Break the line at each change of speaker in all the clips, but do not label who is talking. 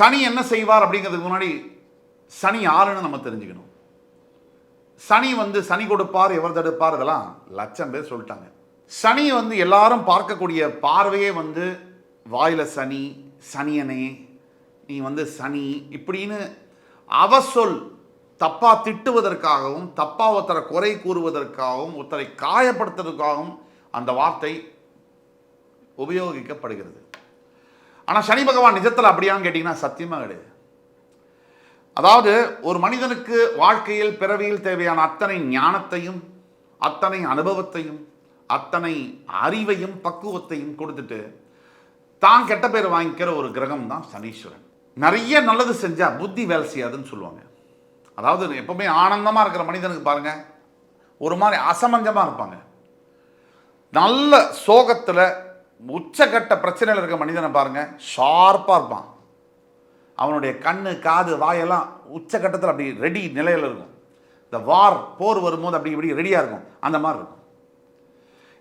சனி என்ன செய்வார் அப்படிங்கிறதுக்கு முன்னாடி சனி யாருன்னு நம்ம தெரிஞ்சுக்கணும். சனி வந்து சனி கொடுப்பார் எவர் தடுப்பார் இதெல்லாம் லட்சம் பேர் சொல்லிட்டாங்க. சனி வந்து எல்லாரும் பார்க்கக்கூடிய பார்வையே வந்து வாயில சனி சனியனே நீ வந்து சனி இப்படின்னு அவ சொல் தப்பா திட்டுவதற்காகவும் தப்பா ஒருத்தரை குறை கூறுவதற்காகவும் ஒருத்தரை காயப்படுத்துறதுக்காகவும் அந்த வார்த்தை உபயோகிக்கப்படுகிறது. ஆனால் சனி பகவான் நிஜத்தில் அப்படியான்னு கேட்டிங்கன்னா சத்தியமாக கிடையாது. அதாவது ஒரு மனிதனுக்கு வாழ்க்கையில் பிறவியில் தேவையான அத்தனை ஞானத்தையும் அத்தனை அனுபவத்தையும் அத்தனை அறிவையும் பக்குவத்தையும் கொடுத்துட்டு தான் கெட்ட பேர் வாங்கிக்கிற ஒரு கிரகம் தான் சனீஸ்வரன். நிறைய நல்லது செஞ்சால் புத்தி வேலை செய்யாதுன்னு சொல்லுவாங்க. அதாவது எப்பவுமே ஆனந்தமாக இருக்கிற மனிதனுக்கு பாருங்கள் ஒரு மாதிரி அசமஞ்சமாக இருப்பாங்க. நல்ல சோகத்தில் உச்சக்கட்ட பிரச்சனையில் இருக்க மனிதனை பாருங்க ஷார்ப்பாக இருப்பான். அவனுடைய கண்ணு காது வாயெல்லாம் உச்சக்கட்டத்தில் அப்படி ரெடி நிலையில் இருக்கும். இந்த வார் போர் வரும்போது அப்படி இப்படி ரெடியாக இருக்கும். அந்த மாதிரி இருக்கும்.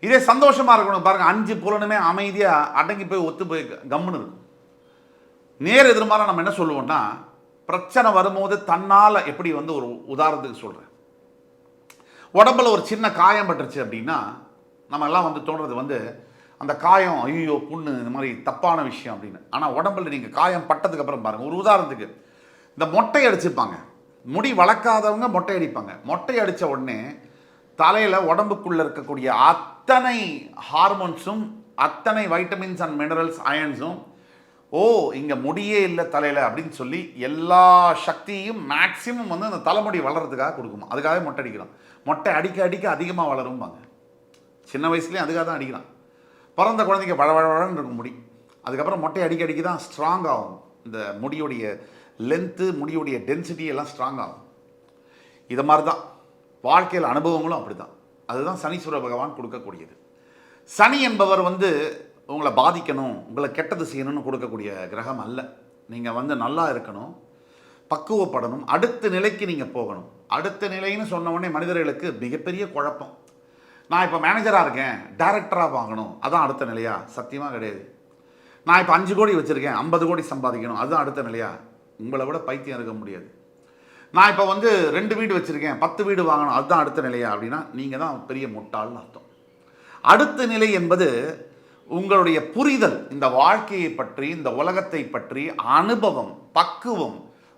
இதே சந்தோஷமாக இருக்கணும். பாருங்க அஞ்சு புலனுமே அமைதியாக அடங்கி போய் ஒத்து போய் கம்முன்னு இருக்கும். நேர் எதிர்மாற நம்ம என்ன சொல்லுவோம்னா பிரச்சனை வரும்போது தன்னால் எப்படி வந்து ஒரு உதாரணத்துக்கு சொல்கிறேன் உடம்புல ஒரு சின்ன காயம் பட்டுருச்சு அப்படின்னா நம்ம எல்லாம் வந்து தோன்றது வந்து அந்த காயம் ஐயோ புண்ணு இந்த மாதிரி தப்பான விஷயம் அப்படின்னு. ஆனால் உடம்புல நீங்கள் காயம் பட்டதுக்கு அப்புறம் பாருங்கள் ஒரு உதாரணத்துக்கு இந்த மொட்டை அடிச்சுப்பாங்க. முடி வளர்க்காதவங்க மொட்டை அடிப்பாங்க. மொட்டை அடித்த உடனே தலையில் உடம்புக்குள்ளே இருக்கக்கூடிய அத்தனை ஹார்மோன்ஸும் அத்தனை வைட்டமின்ஸ் அண்ட் மினரல்ஸ் அயன்ஸும் ஓ இங்கே முடியே இல்லை தலையில் அப்படின்னு சொல்லி எல்லா சக்தியும் மேக்ஸிமம் வந்து அந்த தலைமுடி வளர்கிறதுக்காக கொடுக்குமா? அதுக்காகவே மொட்டை அடிக்கிறோம். மொட்டை அடிக்க அடிக்க அதிகமாக வளரும்பாங்க. சின்ன வயசுலேயும் அதுக்காக தான் அடிக்கிறான். பிறந்த குழந்தைங்க வழவழன்னு இருக்கும் முடி. அதுக்கப்புறம் மொட்டை அடிக்க அடிக்க தான் ஸ்ட்ராங் ஆகும். இந்த முடியுடைய லென்த்து முடியுடைய டென்சிட்டி எல்லாம் ஸ்ட்ராங் ஆகும். இதை மாதிரி தான் வாழ்க்கையில் அனுபவங்களும் அப்படி தான் அதுதான் சனீஸ்வர பகவான் கொடுக்கக்கூடியது. சனி என்பவர் வந்து உங்களை பாதிக்கணும் உங்களை கெட்டது செய்யணும்னு கொடுக்கக்கூடிய கிரகம் அல்ல. நீங்கள் வந்து நல்லா இருக்கணும் பக்குவப்படணும் அடுத்த நிலைக்கு நீங்கள் போகணும். அடுத்த நிலைன்னு சொன்ன உடனே மனிதர்களுக்கு மிகப்பெரிய குழப்பம். நான் இப்போ மேனேஜராக இருக்கேன் டைரக்டராக வாங்கணும். அதான் அடுத்த நிலையா? சத்தியமாக கிடையாது. நான் இப்போ அஞ்சு கோடி வச்சுருக்கேன் ஐம்பது கோடி சம்பாதிக்கணும். அதுதான் அடுத்த நிலையா? உங்களை விட பைத்தியம் இருக்க முடியாது. நான் இப்போ வந்து ரெண்டு வீடு வச்சுருக்கேன் பத்து வீடு வாங்கணும். அதுதான் அடுத்த நிலையா? அப்படின்னா நீங்கள் தான் பெரிய முட்டாள்னு அர்த்தம். அடுத்த நிலை என்பது உங்களுடைய புரிதல் இந்த வாழ்க்கையை பற்றி இந்த உலகத்தை பற்றி அனுபவம் பக்குவம்